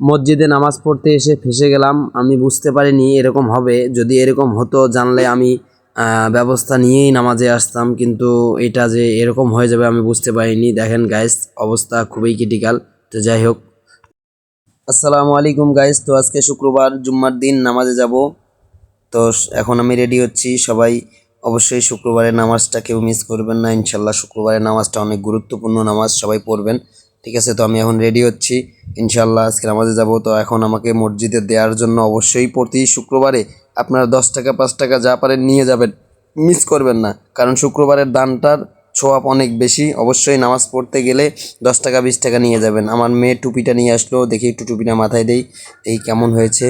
মসজিদে নামাজ পড়তে এসে ফেসে গেলাম। আমি বুঝতে পারিনি এরকম হবে। যদি এরকম হতো, জানলে আমি ব্যবস্থা নিয়েই নামাজে আসতাম। কিন্তু এটা যে এরকম হয়ে যাবে আমি বুঝতে পারিনি। দেখেন গাইস অবস্থা খুবই ক্রিটিক্যাল তো যাই হোক। আসসালামু আলাইকুম গাইস তো আজকে শুক্রবার, জুম্মার দিন, নামাজে যাব। তো এখন আমি রেডি হচ্ছি। সবাই অবশ্যই শুক্রবারের নামাজটা কেউ মিস করবেন না। ইনশাল্লাহ শুক্রবারের নামাজটা অনেক গুরুত্বপূর্ণ নামাজ সবাই পড়বেন। ঠিক আছে, তো আমি এখন রেডি হচ্ছি। ইনশাল্লাহ আজকে নামাজে যাব। তো এখন আমাকে মসজিদে দেওয়ার জন্য অবশ্যই প্রতি শুক্রবারে আপনারা দশ টাকা, পাঁচ টাকা যা পারেন নিয়ে যাবেন। মিস করবেন না, কারণ শুক্রবারের দানটার ছোঁয়াপ অনেক বেশি। অবশ্যই নামাজ পড়তে গেলে দশ টাকা, বিশ টাকা নিয়ে যাবেন। আমার মেয়ে টুপিটা নিয়ে আসলো, দেখি একটু টুপিটা মাথায় দেই। এই কেমন হয়েছে?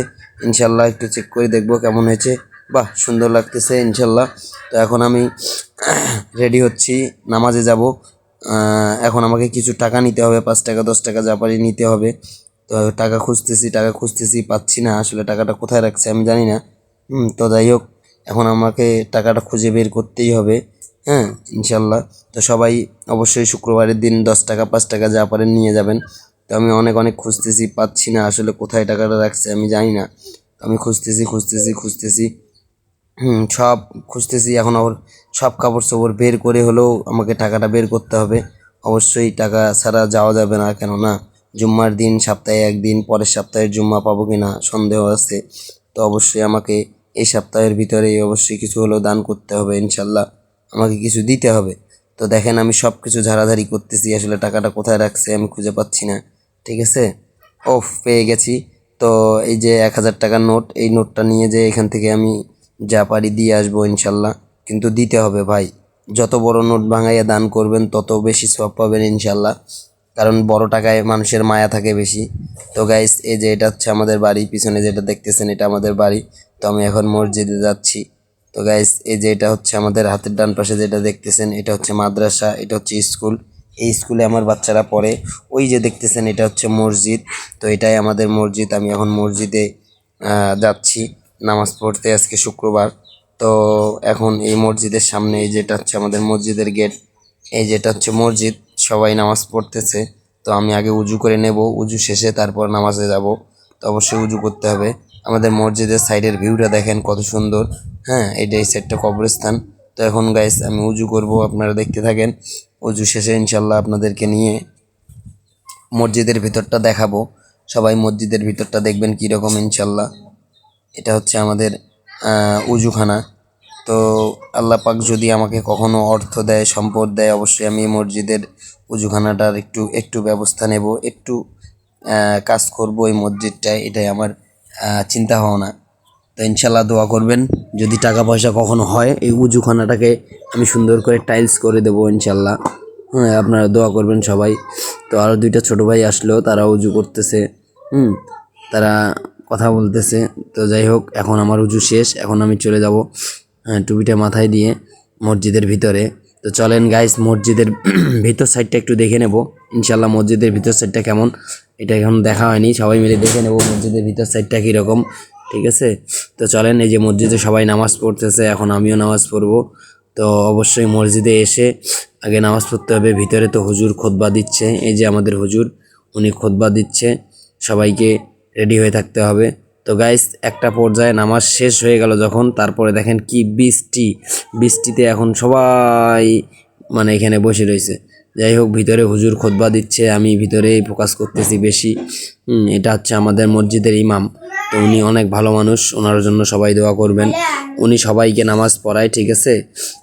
ইনশাল্লাহ একটু চেক করে দেখব কেমন হয়েছে। বাহ, সুন্দর লাগতেছে ইনশাল্লাহ তো এখন আমি রেডি হচ্ছি, নামাজে যাব। এখন আমাকে কিছু টাকা নিতে হবে পাঁচ টাকা দশ টাকা যা পারি নিতে হবে। তো টাকা খুঁজতেছি টাকা খুঁজতেছি পাচ্ছি না আসলে টাকাটা কোথায় রাখছে আমি জানি না। হুম, তো যাই হোক এখন আমাকে টাকাটা খুঁজে বের করতেই হবে হ্যাঁ ইনশাল্লাহ। তো সবাই অবশ্যই শুক্রবারের দিন দশ টাকা পাঁচ টাকা যা পারেন নিয়ে যাবেন। তো আমি অনেক অনেক খুঁজতেছি পাচ্ছি না আসলে কোথায় টাকাটা রাখছে আমি জানি না। আমি খুঁজতেছি খুঁজতেছি খুঁজতেছি। হুম সব খুঁজতেছি এখন ওর সব কাপড় চোপড় বের করে হলেও আমাকে টাকাটা বের করতে হবে। অবশ্যই টাকা ছাড়া যাওয়া যাবে না, কেননা জুম্মার দিন, সপ্তাহে একদিন, পরের সপ্তাহের জুম্মা পাবো কি না সন্দেহ আছে। তো অবশ্যই আমাকে এই সপ্তাহের ভিতরে অবশ্যই কিছু হলেও দান করতে হবে, ইনশাল্লাহ। আমাকে কিছু দিতে হবে। তো দেখেন আমি সব কিছু ঝাড়াঝাড়ি করতেছি, আসলে টাকাটা কোথায় রাখছে আমি খুঁজে পাচ্ছি না। ঠিক আছে? ওফ, পেয়ে গেছি। তো এই যে এক হাজার টাকার নোট, এই নোটটা নিয়ে যে এখান থেকে আমি যা পারি দিয়ে আসব, ইনশাল্লাহ। কিন্তু দিতে হবে ভাই। যত বড় নোট ভাঙাইয়া দান করবেন, তত বেশি সব পাবেন ইনশাল্লাহ কারণ বড় টাকায় মানুষের মায়া থাকে বেশি। তো গাইস এই যে এটা হচ্ছে আমাদের বাড়ি, পিছনে যেটা দেখতেছেন এটা আমাদের বাড়ি। তো আমি এখন মসজিদে যাচ্ছি। তো গাইস এই যে এটা হচ্ছে আমাদের হাতের ডান পাশে যেটা দেখতেছেন, এটা হচ্ছে মাদ্রাসা, এটা হচ্ছে স্কুল। এই স্কুলে আমার বাচ্চারা পড়ে। ওই যে দেখতেছেন এটা হচ্ছে মসজিদ। তো এটাই আমাদের মসজিদ। আমি এখন মসজিদে যাচ্ছি। নামাজ পড়তে আজকে শুক্রবার। তো এখন এই মসজিদের সামনে এই যেটা হচ্ছে আমাদের মসজিদের গেট, এই যেটা হচ্ছে মসজিদ, সবাই নামাজ পড়তেছে। তো আমি আগে উজু করে নেব, উজু শেষে তারপর নামাজে যাব। তো অবশ্যই উজু করতে হবে। আমাদের মসজিদের সাইডের ভিউটা দেখেন কত সুন্দর। হ্যাঁ এটা এই সাইডটা কবরস্থান। তো এখন গাইস আমি উজু করব, আপনারা দেখতে থাকেন। উজু শেষে ইনশাল্লাহ আপনাদেরকে নিয়ে মসজিদের ভিতরটা দেখাবো। সবাই মসজিদের ভিতরটা দেখবেন কীরকম ইনশাল্লাহ এটা হচ্ছে আমাদের উজুখানা। তো আল্লাহ পাক যদি আমাকে কখনো অর্থ দেয়, সম্পদ দেয়, অবশ্যই আমি মসজিদের উজুখানাটার একটু একটু ব্যবস্থা নেব, একটু কাজ করব এই মসজিদটায়, এটাই আমার চিন্তা ভাবনা তো ইনশাল্লাহ দোয়া করবেন, যদি টাকা পয়সা কখনো হয়, এই উজুখানাটাকে আমি সুন্দর করে টাইলস করে দেবো ইনশাল্লাহ হ্যাঁ আপনারা দোয়া করবেন সবাই। তো আরও দুইটা ছোটো ভাই আসলো, তারা উজু করতেছে। হুম, তারা কথা বলতেছে। তো যাই হোক, এখন আমার উজু শেষ। এখন আমি চলে যাব টুপিটা মাথায় দিয়ে মসজিদের ভিতরে। তো চলেন গাইস মসজিদের ভিতর সাইডটা একটু দেখে নেব। ইনশাল্লাহ মসজিদের ভিতর সাইডটা কেমন? এটা এখন দেখা হয়নি। সবাই মিলে দেখে নেব মসজিদের ভিতর সাইডটা কীরকম। ঠিক আছে? তো চলেন, এই যে মসজিদে সবাই নামাজ পড়তেছে, এখন আমিও নামাজ পড়ব। তো অবশ্যই মসজিদে এসে আগে নামাজ পড়তে হবে। ভিতরে তো হুজুর খোদবা দিচ্ছে। এই যে আমাদের হুজুর, উনি খোদবা দিচ্ছে। সবাইকে রেডি হয়ে থাকতে হবে। তো গাইস একটা পর্যায়ে নামাজ শেষ হয়ে গেল যখন, তারপরে দেখেন কি বৃষ্টি। বৃষ্টিতে এখন সবাই মানে এখানে বসে রয়েছে। যাই হোক, ভিতরে হুজুর খোদবা দিচ্ছে, আমি ভিতরেই ফোকাস করতেছি বেশি। এটা হচ্ছে আমাদের মসজিদের ইমাম। তো উনি অনেক ভালো মানুষ, ওনার জন্য সবাই দোয়া করবেন। উনি সবাইকে নামাজ পড়ায়, ঠিক আছে?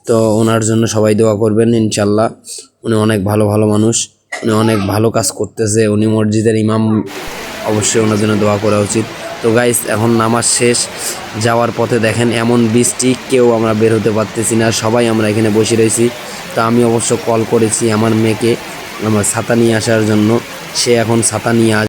তো ওনার জন্য সবাই দোয়া করবেন, ইনশাল্লাহ। উনি অনেক ভালো ভালো মানুষ। উনি অনেক ভালো কাজ করতেছে। উনি মসজিদের ইমাম। অবশ্যই ওনার জন্য দোয়া করা উচিত। তো গাইস এখন নামাজ শেষ। যাওয়ার পথে দেখেন এমন বৃষ্টি, কেউ আমরা বের হতে পারতেছি না। সবাই আমরা এখানে বসে রয়েছি। তো আমি অবশ্য কল করেছি আমার মেয়েকে, আমার ছাতা নিয়ে আসার জন্য। সে এখন ছাতা নিয়ে আস